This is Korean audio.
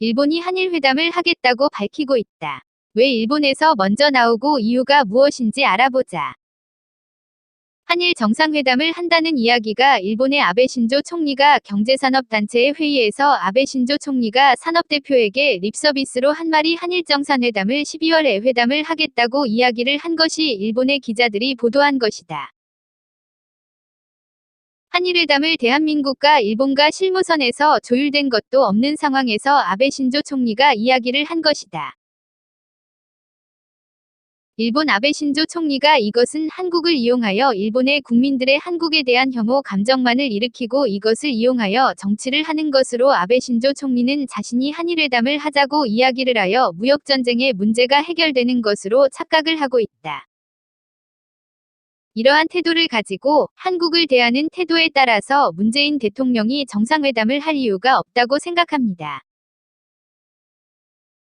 일본이 한일 회담을 하겠다고 밝히고 있다. 왜 일본에서 먼저 나오고 이유가 무엇인지 알아보자. 한일 정상회담을 한다는 이야기가 일본의 아베 신조 총리가 경제산업단체의 회의에서 아베 신조 총리가 산업대표에게 립서비스로 한 말이 한일 정상회담을 12월에 회담을 하겠다고 이야기를 한 것이 일본의 기자들이 보도한 것이다. 한일회담을 대한민국과 일본과 실무선에서 조율된 것도 없는 상황에서 아베 신조 총리가 이야기를 한 것이다. 일본 아베 신조 총리가 이것은 한국을 이용하여 일본의 국민들의 한국에 대한 혐오 감정만을 일으키고 이것을 이용하여 정치를 하는 것으로 아베 신조 총리는 자신이 한일회담을 하자고 이야기를 하여 무역전쟁의 문제가 해결되는 것으로 착각을 하고 있다. 이러한 태도를 가지고 한국을 대하는 태도에 따라서 문재인 대통령이 정상회담을 할 이유가 없다고 생각합니다.